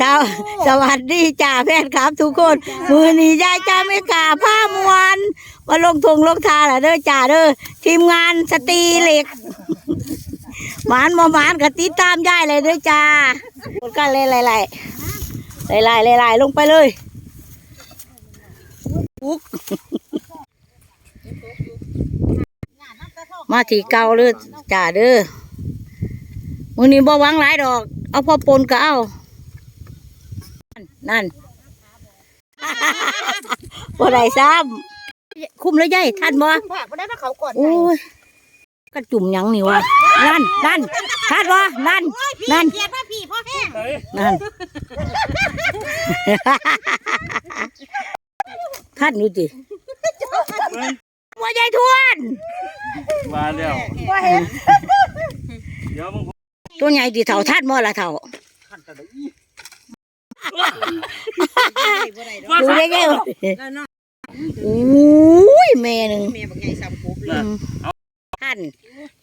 สวสวัสดีจ้าแฟนครับทุกคน มือนี้ยายจ้าไม่กล้าผ้ามวนมาลงทงลงทาแหละเด้อจ้าเด้อทีมงานสตรีเหล็กหมานมาหมานก็ติดตามยายเลยเด้อจ้าคนกันเลยไล่ไล่ไล่ไล่ไล่ไล่ลงไปเลยอุ๊กมาที่เก่าเลยจ้าเด้อมือนี้บ่หวังหลายดอก เอาพอปนก็เอา นั่นบ่ได้ซ้ำคุ้มแล้วยายท่านบ่ผักบ่ได้มาเขาก่อนโอ้ยกระจุ่มหยังนี่วะนั่นนั่นท่านบ่นั่นนั่นเกียดว่าพี่พ่อแห้งนั่นท่านอยู่ดิว่ายายทวนมาแล้วพ่อเห็นเดี๋ยวมึงตัวใหญ่ดิเท่าท่านบ่ละเท่า ดูได้ไงวะโอ้ยแม่หนึ่งแม่บักใหญ่ซ้ำปุ๊บเลอืยมท่าน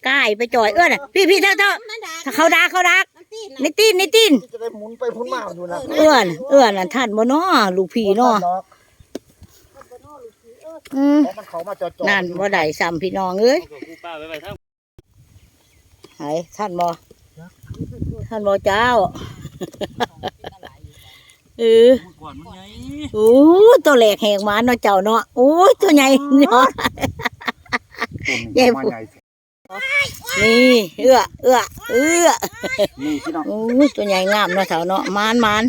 กายไปจ่อยเอื้อนน่ะพี่พี่เท่าเท่านั่นดาถ้าเขาดักเขาดักน้ำตีนในตีนในตีนจะได้หมุนไปหมุนมาอยู่นะเอื้อนเอื้อนน่ะท่านบ่น้อลูกพี่น้ออืมเพราะมันเขามาจอดจอดนั่นบ่ได้ซ้ำพี่น้องเอ้ยกับกูป้าไปไปทั้งไหนท่านบ่ท่านบ่เจ้า เออก่อนมึงไงโอ้ตัวแหลกแหกหมาเนาะเจ้าเนาะโอ้ยตัวใหญ่เนาะใหญ่มาใหญ่นี่เอื้อเอื้อเอื้อนี่พี่น้องโอ้ยตัวใหญ่งามเนาะเถาเนาะมานมาน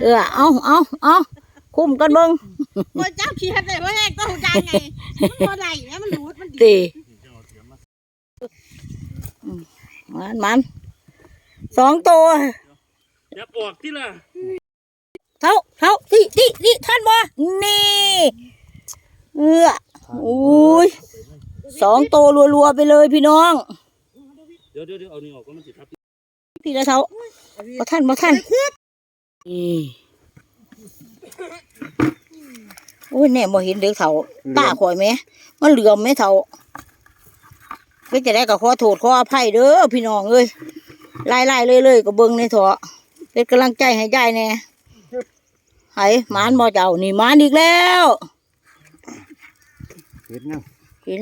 เอื้อเอาเอาเอาคุ้มกันเบิ่งบ่เจ้าขี้เฮ็ดได้พ่อแห้งต้องจางไงมันบ่ได้แม่มันรูดมันดีตีอืมมานมานสองตัวอย่าปอกที่ล่ะ เท่าเท่าที่ที่ที่ท่านบ่นี่เอื้อโอ้ยสองตัวรัวๆไปเลยพี่น้องเดี๋ยวเดี๋ยวเดี๋ยวเอานี่ออกก็มันสิทับพี่ละเท่าบ่ท่านบ่ท่านนี่โอ้ยแน่บ่เห็นเด็กเท่าตาข่อยไหมมันเหลื่อมไหมเท่าก็จะได้ก็ขอโทษขออภัยเด้อพี่น้องเอ้ยไล่ๆเลยเลยๆก็เบิ่งในเถาะเป็นกำลังใจให้ยายแน่ ไห้หมานบ่เจ้านี่หมานอีกแล้วเห็นยังกิน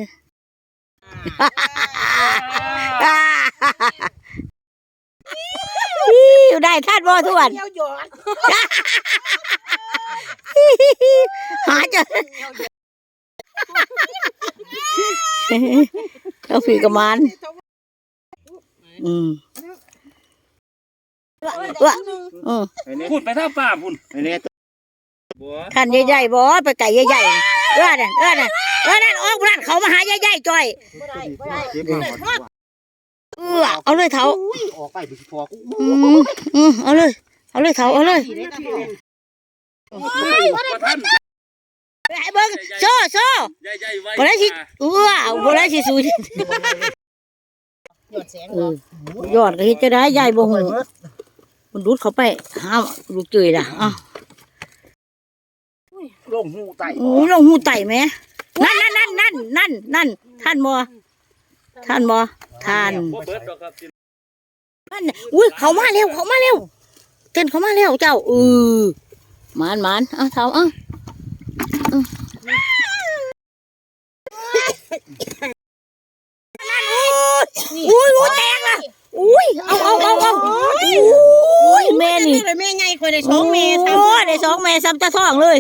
อยู่ได้ท่านบ่ทวนเดียวหยอดหาเจอเอาฝีกระมานอืมว่าอืมไอ้เนี่ยพูดไปท่าป้าพุ่นไอ้เนี่ยบัว ท่านใหญ่ๆบ่ไปไก่ใหญ่ๆเออนั่นเออนั่นเออนั่นออกนั่นเขามาหาใหญ่ๆจ้อยบ่ได้บ่ได้เก็บมาหมดเออเอาเลยเถาออกไปดิพอกูอืมอืมเอาเลย เอาเลยเถาเอาเลยว่าท่านไปเบิ่งโซ่โซ่ใหญ่ๆไว้บ่ได้สิเออบ่ได้สิสู้หยอดแสงเออยอดก็เฮ็ดจะได้ยายบ่ฮู้มันดูดเข้าไปหาลูกเจยล่ะอ้าวล งหูไตโอ้ลงหูไตแหมนั่นนั่นนั่นนั่นนั่นนั่นท่านบ่ท่านบ่ท่านบ่เบิดดอกครับนั่นน่ะอุ้ยเขามาเร็วเขามาเร็วเต้นเขามาเร็วเจ้าเออหมานหมานเอาเท้าเอาเอาอุ้ยหัวแตกละอุ้ยเอาเอาเอาเอาอุ้ยแม่นี่เลยแม่ใหญ่คอยได้สองแม่ซ้ำโอ้ได้สองแม่ซ้ำตาท้องเลย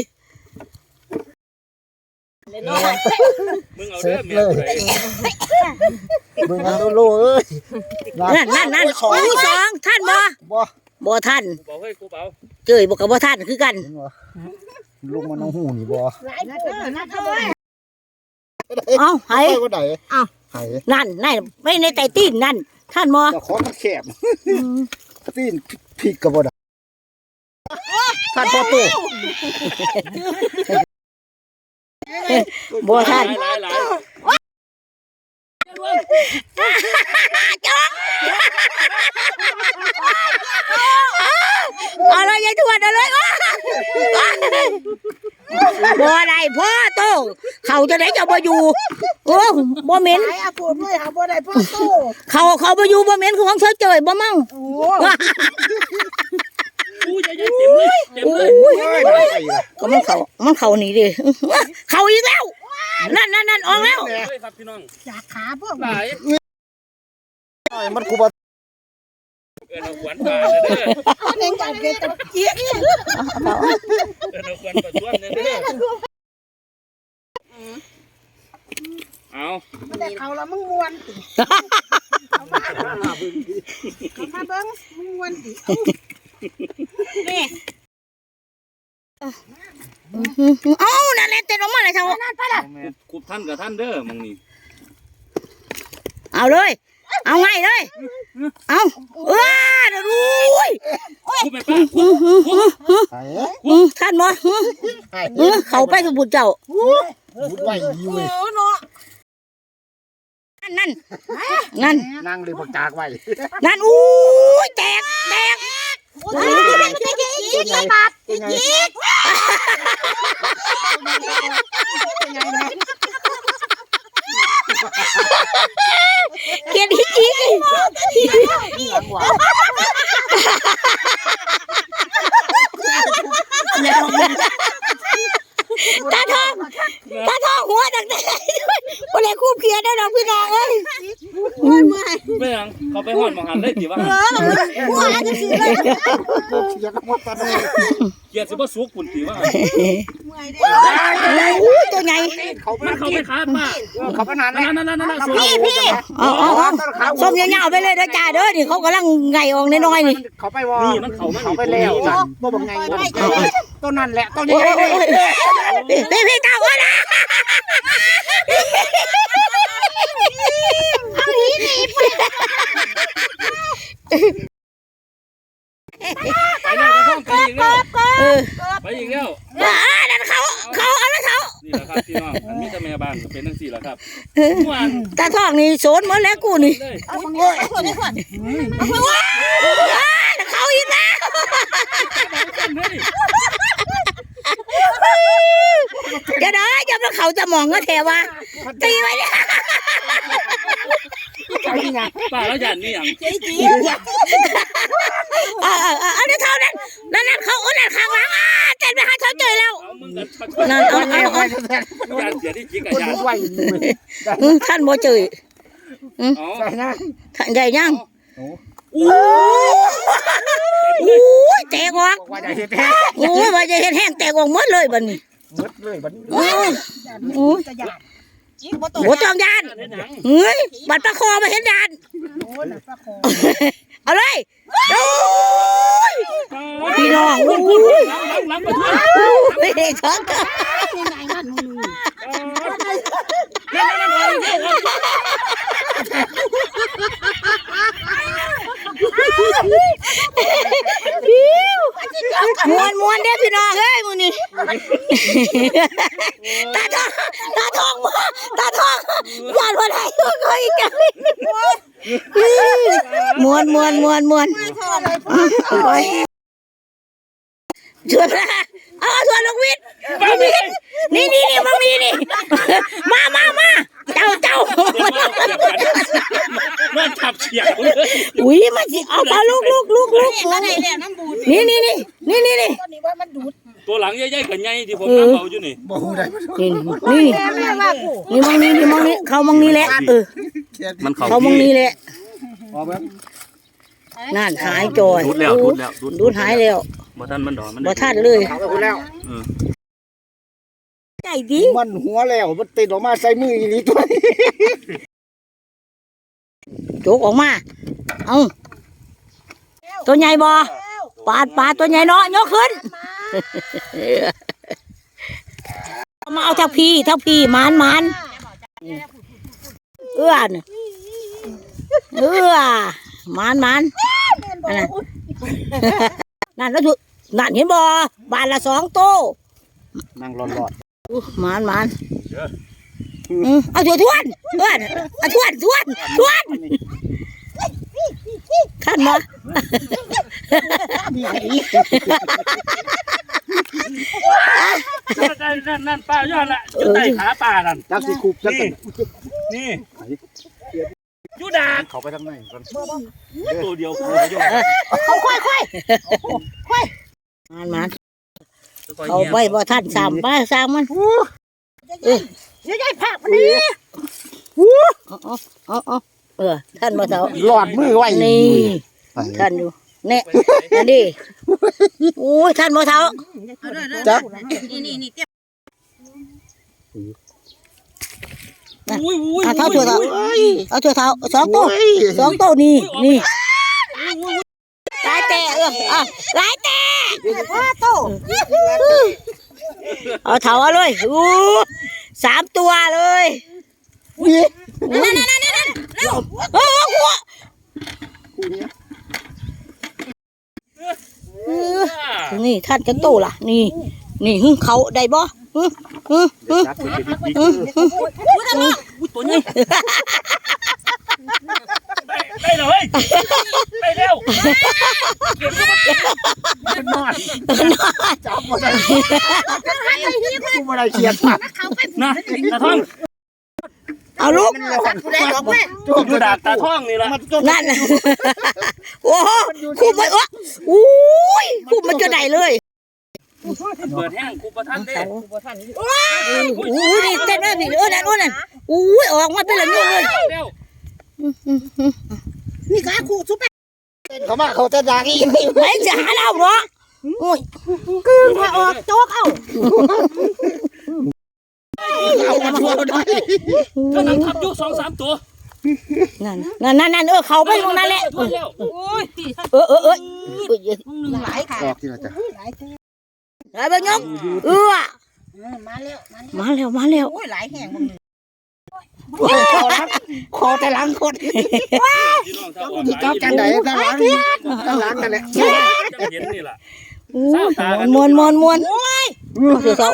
มึงเอาเด้อแม่ผู้ใดมึงเอาโลเอ้ยนั่นนั่นนั่นโอ้ยสองท่านบ่บ่บ่ท่านกูเบาให้กูเบาเจยบอกกับบ่ท่านคือกันเห็นบ่ลงมาน้องหูนี่บ่นัดเด้อนัดเด้อเอ้าไห้ไปว่าใดอ้าวไห้นั่นนั่นไม่ในไตตีนนั่น ท่านบ่แต่ของมันแคบตีนพริกกับบ่ได้ท่านพ่อโต บ่ท่านหลายหลายเอาเลยยายทวดเอาเลยอ้าวบ่ได้พ่อโตเขาจะได้จะบ่อยู่โอ้บ่เหม็นไอ้อาปูดด้วยหาบ่ได้พ่อโตเขาเขาบ่อยู่บ่เหม็นคือของเธอเจยบ่มั่งโอ้ กูใล่ะก็มันเขามันเขาหนีดิเขาอีกแล้ว นั่นนั่นนั่นออกแล้วเฮ้ยครับพี่น้องจากขาพวกหลายน้อยมันกูบ่เออเอาขวัญป่าเด้อคนเองจากเกตเจี๊ยบเออเอาขวัญป่าต้วนเด้อเอาแต่เขาแล้วมึงมวนติเขามาเบิ้งมึงมวนติ นี่เอ้านั่นแหละเต้นออกมาเลยเท่าคุบท่านกับท่านเด้อมองนี่เอาเลย เอาไงเลย เอาเออเดี๋ยวรู้ยคุบไปป้าอืมอืมอืมไอ้อืมท่านบ่อืมไอ้อืมเขาไปสมบูรณ์เจ้าบุดไว้อยู่เว้ยเออเนาะนั่น นั่นนั่งเลยบักจากไว้ นั่นอู้ยแตกแตก โอ้ยจะยิงยิงยิงบาดเป็นเกลียดฮิจินี่หลังหวาตาทองตาทองหัวดังแต่วันนี้คู่เพียได้ดอกพี่น้องเอ้ยโอ้ยเมื่อยไม่ยังเขาไปหอดมองหันได้สิว่า เออ หัวจะสิเลยเสียกันหมดตอนนี้เกียรติสิบ่สุกปุ่นสิว่าเมื่อยเด้ออู้ยตัวใหญ่เขามันเขาไปขาดป้าเขาพนันนั่นนั่นนั่นนั่นสุกพี่พี่เอาเอาเอาส้มยาวๆไปเลยเด้อจ้าเด้อนี่เขากำลังไงออกน้อยๆนี่เขาไปวอเขาไปแล้วนั่นบ่บังไงต้นนั่นแหละต้นโอ้นี้ยโอ้ยโอ้ยพี่พี่เต้าเอาละ ไปแล้วก็ต้องไปอีกแล้วเออไปอีกแล้วอ่านั่นเขาเขาเอาแล้วเขานี่แหละครับพี่น้องอันมีแต่แม่บ้านก็เป็นทั้งสี่แหละครับม่วนตาทองนี่โซนหมดแล้วกูนี่เลยเอาคนนี้เอาคนนี้ก่อนอ่าเขาอีกแล้ว จะได้จะมาเขาจะมองก็แถวว่าตีไว้เนี่ยป้าแล้วยันนี่หยังเจ๊จีเออเออเออเอาเดี๋ยวเท่านั้นนั่นนั่นเขาอุ้นนั่นข้างหลังอ่าเต้นไปหาเขาเจอแล้วเอามึงกันนั่นเอาเอาเอายันเสียที่จิกกับต้นยันไว้อืมท่านบ่เจออ๋อใส่นะท่านใหญ่ยังโอ้ ยแตกออกว่าจะเห็ดแห้งโอ้ยว่าจะเห็นแห้งแตกออกหมดเลยบัดนี้มดเลยบัดนี้โอ้ยโอ้ยกระยาจีบ่ตกโหจองยานเฮ้ยบัดประคอมาเห็นยานโอ้ยปลาคอเอาเลยโอ้ยพี่น้องโอ้ยล้างล้างไปทั่วไม่ได้ช็อกยังไง มันมึงมวนมวนเด้อพี่น้องเอ้ยมึงนี่ตาทองตาทองมาตาทองยานวันไหนก็อีกแล้วมวนมวนมวนมวนไปชวนนะเอาชวนลงวิทย์ลงวิทย์นี่นี่นี่มึงนี่นี่มามามา เจ้าเจ้ามันขับเฉียงเลยอุ้ยมาสิเอาเอาลูกลูกลูกลูกมาไหนเนี่ยน้ำบูดนี่นี่นี่นี่นี่นี่ตอนนี้ว่ามันดูดตัวหลังใหญ่ๆกับใหญ่ที่ผมน้ำเบาอยู่นี่บ่ฮู้ได้นี่นี่แม่แม่ว่ากูนี่มองนี่นี่มองนี่เขามองนี่แหละเออมันเขาเขามองนี่แหละออกแบบนั่นหายจอยดูดแล้วดูดแล้วดูดหายแล้วบ่ทันมันดอกมันบ่ทันเลยเขาไปพูดแล้ว ใจดีมันหัวแล้วมันติดออกมาใส่มืออีหลีตัวนี้โจกออกมา เอาตัวใหญ่บ่ปาดปาดตัวใหญ่เนาะยกขึ้นเอามาเอาทักพีทักพีหมานหมานเอื้อนเอื้อหมานหมานนั่นน่ะนั่นแล้วถูกนั่นเห็นบ่บานละสองโตนั่งรอด อู้หมานหมานอืมเอาถั่วทวนทวนเอาทวนทวนทวนขันมานั่นนั่นป้ายอดละอยู่ใต้ขาป้านั่นๆจักสิคูบจักสินี่ยูดาเขาไปทางไหนกันตัวเดียวกูอยู่ค่อยค่อยค่อยหมานหมาน เขาไปบ่ทันสามป้าสามมันเดี๋ยวยายภาพมันนี่เอาเอาเอาเอาเออท่านมาเถาหลอดมือไว้นี่ไปท่านอยู่เนี่ยอันนี้โอ้ยท่านมาเถาจักนี่นี่นี่เตี้ยอุ้ยอุ้ยเอาเท่าเถอะเถาโอ้ยเอาเถอะเถาสองตัวโอ้ยสองตัวนี่นี่หลายแต่เอออะหลายแต่ พ่อโตเอาเถาเอาเลยอู้สามตัวเลยนี่นั่นนั่นนั่นนั่นเออหัวคู่เนี้ยเออนี่ท่านจะโตล่ะ นี่ นี่หึเขาได้บ่หึหึหึหึหึตัวนี้ ได้เลยได้แล้วเก็บเข้ามาเป็นนอนจับบ่ได้กูบ่ได้เขียนผักนะตาท่องเอาลูกผู้ใดดอกดูดาบตาท่องนี่ละนั่นโอ้โหคุมไปวะอุ้ยคุมมันจะได้เลยเปิดแห้งคูประทันเด้อุ้ยนี่เต้นเลยพี่เออนั่นโอ้นั่นอุ้ยออกมาเป็นละนุ่งเลย เร็วนี่ขาคู่ซุปเปอร์เขามาเขาจะด่าอีกไม่จะหาเราเหรอโอ้ยกึ่งพอออกโจ๊กเอ้าเอามาทั่วได้กำลังทับอยู่สองสามตัวนั่นนั่นนั่นนั่นเออเขาไปตรงนั้นแหละทั่วแล้วโอ้ยเออเออเออเออมึงหนึ่งหลายค่ะออกที่เราจะหลายค่ะไอ้บ้านยกเออมาแล้วมาแล้วมาแล้วมาแล้วโอ้ยหลายแห่งมึง คอแต่หลังคนพี่น้องถ้าออกเจ้ากันไหนด้านหลังด้านหลังนั่นแหละจะเห็นนี่ล่ะมวนมวนมวนเดี๋ยวเขา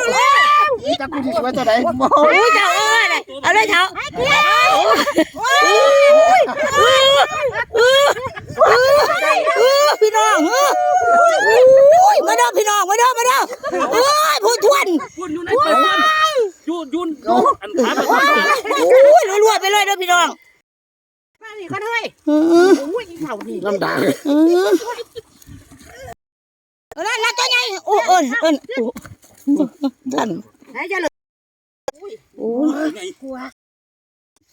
จักกูที่ว่าจะไหนโอ้ยเจ้าเออเลยเอาเลยเจ้าพี่น้องมาเด้อพี่น้องมาเด้อมาเด้อเอ้ยพูดทวนพูดอ ยู่ในไปพูดยูนยูนอันขาไปพูดโอ้ยรัวๆไปเลยเด้อพี่น้องมานี่ก็ได้อือโอ้ยอีเข่านี่ลำดาอือเออนั่นนั่นตัวใหญ่โอ้เอิ้นเอิ้นท่านไหนจะเลยโอ้ไงกลัว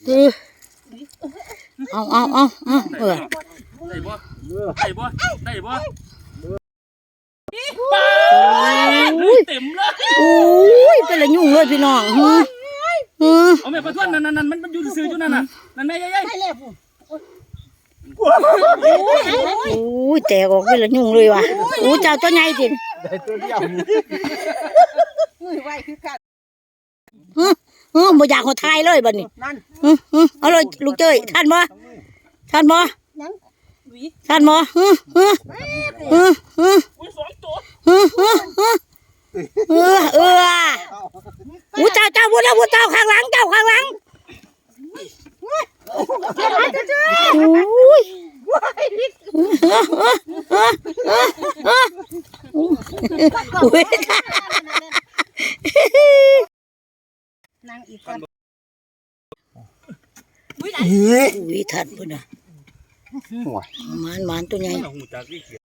ดือเอาเอาเอาเอาเออได้บ่ได้บ่ได้บ่ เต็มเลยโอ้ยเป็นละยุ่งเลยพี่น้องฮึฮึเอาแม่ประทวนนั่นนั่นมันมันอยู่ซื่ออยู่นั่นน่ะนั่นแม่ยัยให้แล้วผู้โอ้ยแตกออกเป็นละยุ่งเลยว่ะโอ้เจ้าตัวใหญ่จริงได้ตัวเดียวมือไว้คือกันเออบ่อยากขอทายเลยบัดนี้นั่นฮึฮึเอาเลยลูกเจ้ยท่านบ่ท่านบ่ยังหวีท่านบ่ฮึฮึฮึฮึอุ้ยสองตัวฮึฮึฮึเออเออโอ้เจ้าเจ้าพูดแล้วพูดเจ้าข้างหลังเจ้าข้างหลังโอ้ย อุ้ย นางอีกคน อุ้ยทันพุ่นน่ะ หัว หมานหมานตัวใหญ่ เราหูจัก ที่เขียน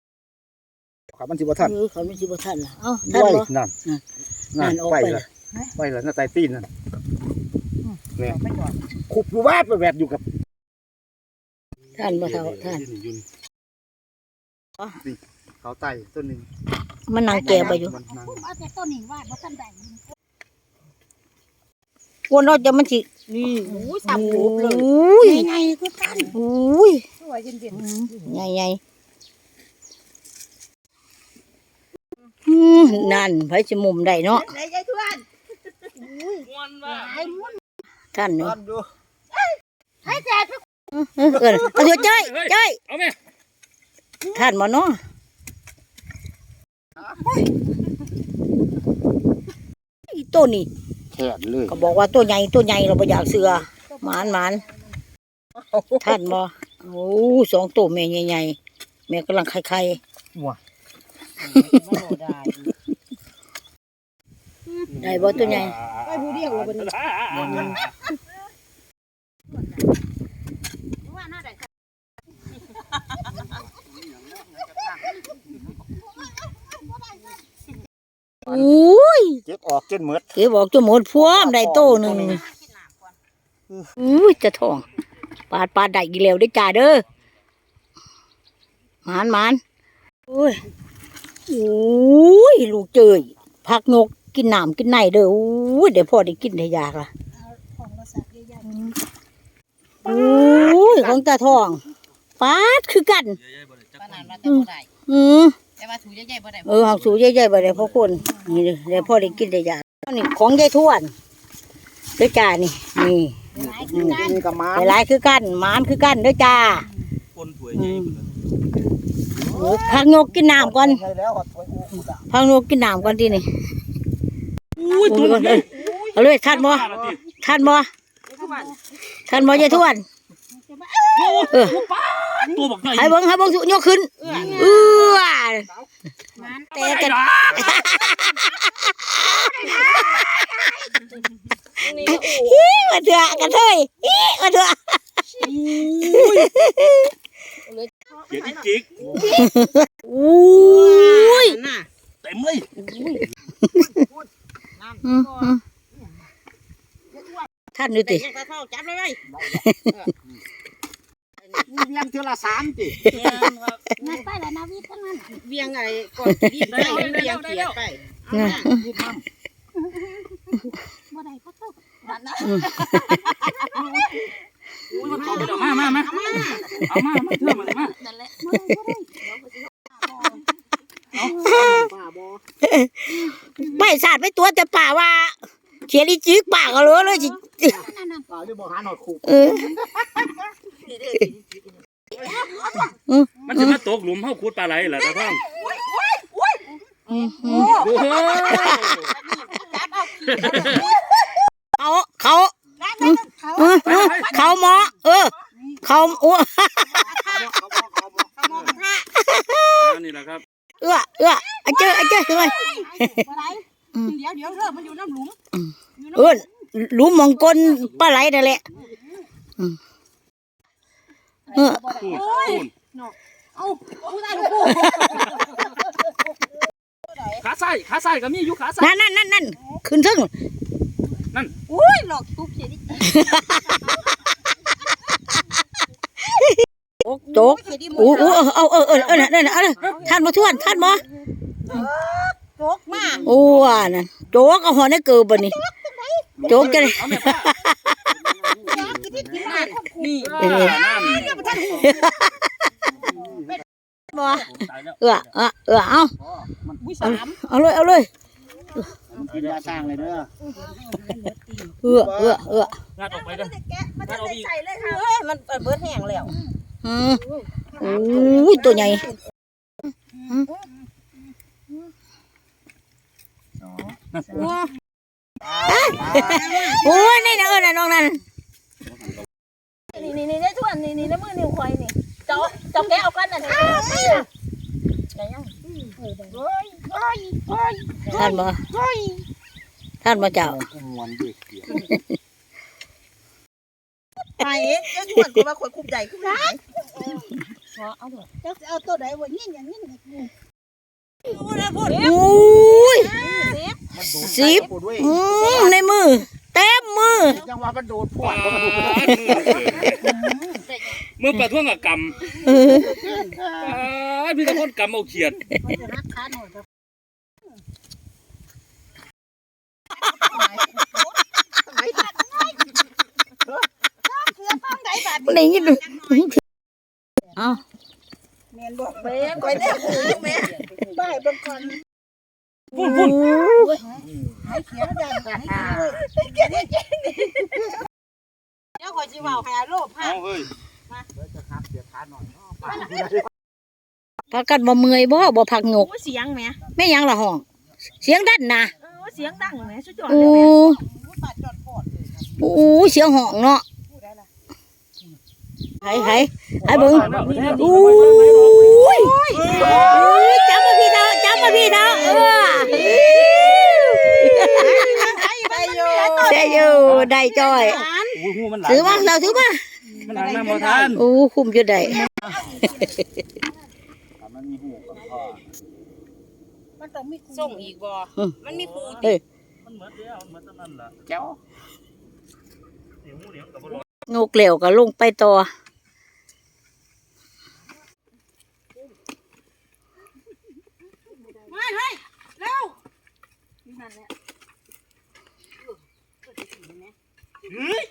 ครับมันสิบ่ทันเออเขาไม่สิบ่ทันล่ะเอ้าทันไว้บ่ นั่นนั่นนั่นออกไปไปเลเลยยไปเลยน่าใจตีนนั่นเนี่ยไปก่อนขุบอยู่แวบไปแวบอยู่กับทันบ่เท่าทันยืนเขาไต่ต้นนึงมันนั่งแก่ไปอยู่มันนั่งเอาแต่ต้นนี้ว่าบ่ทันได้วนเราจะมันสินี่โอ้ยสับหูเลยอุ้ยไงคือกันอุ้ยสวยเย็นใหญ่ใหญ่อื มนั่นไผสิมุมได้เนาะๆไหนยายทวนม้วนว่าหลายมุนท่านเนาะดูให้แจกเออเออเอาเถอะเจ้ยเจ้ยเอาแม่ท่านบ่เนาะอีตัวนี้แขนเลยก็บอกว่าตัวใหญ่ตัวใหญ่เราบ่อยากเสือหมานหมานท่านบ่โอ้สองตัวแม่ใหญ่ๆแม่กำลังไข่หัวๆ ได้บ่ตัวใหญ่ไปผู้เดียวเลยบัดนี้อุ้ยเก็บออกจนหมดเก็บบอกจะหมดพวมได้โตหนึ่งอุ้ยจะท้องปาดปาดได้กี่แล้วได้จ่าเด้อหมานหมานอุ้ย อุ้ยลูกเจยพักนกกินน้ำกินไหนเด้ออุ้ยเดี๋ยวพ่อได้กินได้ยากละของภาษาใหญ่อุ้ยของตาทองปาดคือกันขนาดว่าแต่บ่ได้อืมแต่ว่าถูใหญ่ๆบ่ได้เออหักสูใหญ่ๆไปเลยพ่อคนนี่เด้อเดี๋ยวพ่อได้กินได้ยากนี่ของยายทวนเด้อจ้านี่นี่กินกับหมาหลายๆคือกันหมานคือกันเด้อจ้าคนถวยใหญ่เออ พักนกกินน้ำก่อนใช่แล้วถวยอูดพักนกกินน้ำก่อนทีนี่อุ้ยโอ้ตัวยก่อนเอ้ยเอาเลยท่านบ่ท่านบ่ท่านบ่ยายทวนเออตัวบักใหญ่ให้เบิ่งให้เบิ่งสุยกขึ้นเออแต่กันฮิมาเถอะกันเถยฮิมาเถอะเขียนจิก อุ้ยน่ะเต็มเลยอืมอืมท่านดูติเด็กตาเท่าจับเลยเลี้ยงเท่าละสามตินั่นไปแล้วนะวิทย์ทั้งนั้นเวียงอะไรก่อนดีไปเวียงเขียดไปนะบ่ได้ก็ต้องอุ้ยมันเข้าไปแล้วมามามาเอามามาเชื่อมาเลยมา นั่นแหละบ่ได้ บ่ได้ไม่สาดไม่ตัวแต่ป่าว่าเขียนอีจิกป่าก็รู้เลยจินั่นน่ะป่าหรือบ่หาหนอดคู่เออมันจะมาตกหลุมเฮาขุดปลาไหลเหรอตาท่องอืมอืมโอ้โหเขาเขาเออเออเขาหมอเออ เขาอ้วอันนี้แหละครับ เอื้อเอื้ออะเจออะเจอทำไมบ่ได้เดี๋ยวเดี๋ยวเด้อมันอยู่น้ำหลุมเออหลุมมองกลปลาไหลนั่นแหละอืมเออพูดพูดเอ้าผู้ชายลูกขาใส่ขาใส่ก็มีอยู่ขาใส่นั่นนั่นนั่นนั่นขึ้นทึ่งอุ้ยหลอกตุ๊บเสียดิ โจกโจกโอ้โหเอาเอาเออเออเออนั่นเอาเลยท่านมาทวนท่านมาโจกมาโอ้ว่านั่นโจกเอาหัวในเกือบบ่นี่โจกจะได้เอาแม่ป้านี่เออนั่นบ่ตายแล้วเออเออเออเอาอุ้ยสามเอาเลยเอาเลยกินยาสร้างเลยเด้อเออเออเอองัดออกไปเด้องัดออกอีกเฮ้ยมันเบิดแห้งแล้ว อืมโอ้ยตัวใหญ่โอ้ยนี่นะเออน่ะน้องนั่นนี่นี่นี่ได้ทวนนี่นี่ในมือนิ้วควายนี่เจ้าเจ้าแกเอากันน่ะนี่ได้ยังเฮ้ยเฮ้ยเฮ้ยท่านบ่ท่านบ่เจ้า มวนด้วยเสียง ไปเจ้าชวนกูว่าคนคุบใหญ่ขึ้นมาเจ้าจะเอาตัวใดบ่ยิงอย่างนี้นี่โอ้ยมันดูดสิบปูด้วยอืมในมือ เต็มมือยังว่ามันโดดพวดมันดูดมือปลาท่วงกับกเออำอ้ายมีแต่คนกำเอาเขียด มันจะรักขาหน่อยครับมันอย่างนี้ดูเอาแม่นบอกแม่ไปแน่แม่บ้ายเบิ่งก่อนพูดพูดให้เขียนดังให้เขียนเลยเดี๋ยวขอยสิเว้าให้โลภเอาเฮ้ยจะครับเสียขาหน่อยเนาะป่าพักกันบ่เมื่อยบ่บ่พักงกโอ้เสียงแม่แม่หยังละห้อง เสียงดันนะเออเสียงดังแม่สุดยอดโอ้เลยแม่ปาดจอดพอดโอ้เสียงห้องเนาะ ไห้ไห้ไห้เบิ่งโอ้ยโอ้ยจับมาพี่เท้าจับมาพี่เท้าเออไปโยเสียอยู่ได้จ้อยอุ้ยหูมันหลังถือมาเราถือมามันหลังน้ำบ่ทันโอ้คุมอยู่ได้มันมีหูกับพ่อมันต้องมีส่งอีกบ่มันมีปูเฮ้ยมันเหมือนเดียวมันเหมือนตอนนั้นแหละเจ้าเหนียวหมูเหนียวกับบ่ร้อนงูเกลียวก็ลงไปต่อ เฮ้ย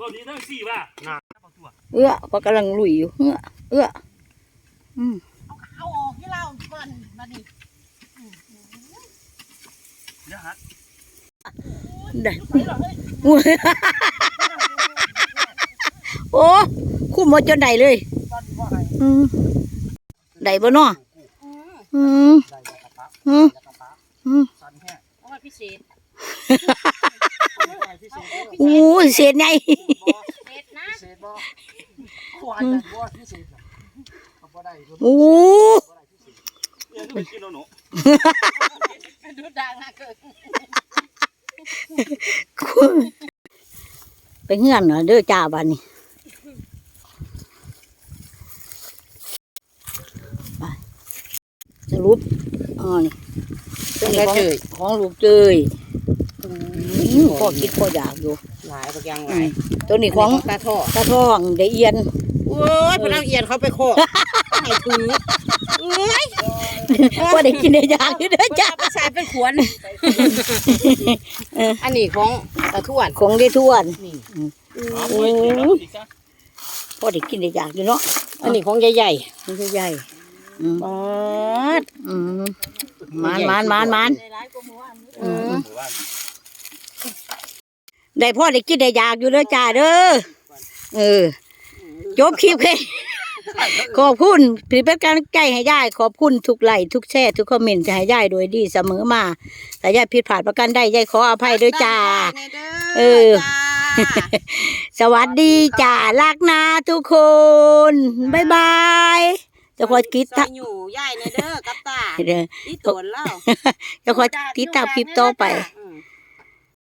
ก็ดีทั้งสี่ว่ะหนักเอาตัวเอื้อก็กำลังลุยอยู่ เอื้อเอื้ออืมเอาออกที่เราก่อนมาดิเดี๋ยวหัดได้อุ้ยโอ้คุ้มหมดจนได้เลยก่อนว่าไงอืมได้บ่เนาะอืมได้แล้วกระทะอืม แล้วกระทะ อืม สั่นแค่ เอามาพิเศษ ไปพิเศษเด้อ อู้เสียใหญ่เศษนะพิเศษบ่ควายแต่บ่พิเศษน่ะเขาบ่ได้บ่อู้ได้พิเศษเนี่ยก็ไปกินแล้วหนูดูดังนะเกิดไปเฮือนเหรอเด้อจ้าบัดนี้ไปสรุปอ๋อนี่ตัวนี้ของของลูกเจยอืมพ่อคิดพ่ออยากอยู่ห ลายบางอย่างหอืลายมตัวนี้ของตาท่อตาทองได้เอียนโอ้ยพนักเอียนเขาไปโคกให้ถือเอ้ยว่าได้กินได้อยากอยู่เด้อจ้าเอาไปใส่เป็นขวนอันนี้ของตาทวดของได้ทวนนี่เอาไปกินแล้วอีกซะพอได้กินได้อยากอยู่เนาะอันนี้ของใหญ่มันก็ใหญ่อืมๆปอดอืมมานมานมานมาน ได้พ่อได้กินได้อยากอยู่เด้อจ้าเด้อเออ จบคลิปเลยขอบคุณที่เป็นการใกล้ให้ยายขอบคุณทุกไลค์ทุกแชร์ทุกคอมเมนต์จะให้ยายโดยดีเสมอมาแต่ยายผิดพลาดประกันได้ยายขออภัยด้วยจ้า เออ สวัสดีจ้ารักนะทุกคนบ๊ายบายจะคอยคิดซทัอกยอยู่ยายในเด้อกับตาเด้ออีตัวเล่าจะคอยติดตามคลิปต่อไปอื